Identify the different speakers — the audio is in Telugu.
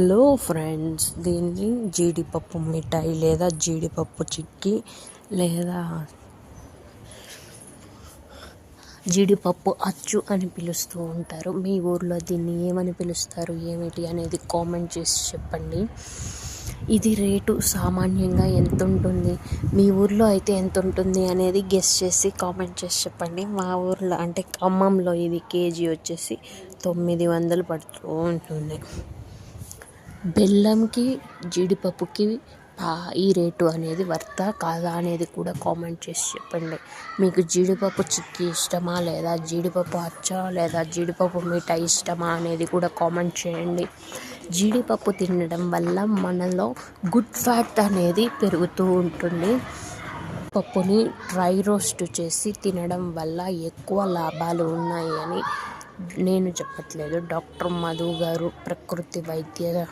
Speaker 1: హలో ఫ్రెండ్స్ దీన్ని జీడిపప్పు మిఠాయి లేదా జీడిపప్పు చిక్కీ లేదా జీడిపప్పు అచ్చు అని పిలుస్తూ ఉంటారు. మీ ఊర్లో దీన్ని ఏమని పిలుస్తారు? ఏమిటి అనేది కామెంట్ చేసి చెప్పండి. ఇది రేటు సామాన్యంగా ఎంత ఉంటుంది మీ ఊర్లో అయితే ఎంత ఉంటుంది అనేది గెస్ చేసి కామెంట్ చేసి చెప్పండి. మా ఊర్లో అంటే ఖమ్మంలో ఇది కేజీ వచ్చేసి తొమ్మిది వందలు పడుతూ ఉంటుంది. బెల్లంకి జీడిపప్పుకి ఈ రేటు అనేది వర్త కాదా అనేది కూడా కామెంట్ చేసి చెప్పండి. మీకు జీడిపప్పు చిక్కీ ఇష్టమా లేదా జీడిపప్పు అచ్చా లేదా జీడిపప్పు మిఠాయి ఇష్టమా అనేది కూడా కామెంట్ చేయండి. జీడిపప్పు తినడం వల్ల మనలో గుడ్ ఫ్యాట్ అనేది పెరుగుతూ ఉంటుంది. పప్పుని డ్రై రోస్ట్ చేసి తినడం వల్ల ఎక్కువ లాభాలు ఉన్నాయి అని నేను చెప్పట్లేదు. డాక్టర్ మధు గారు ప్రకృతి వైద్య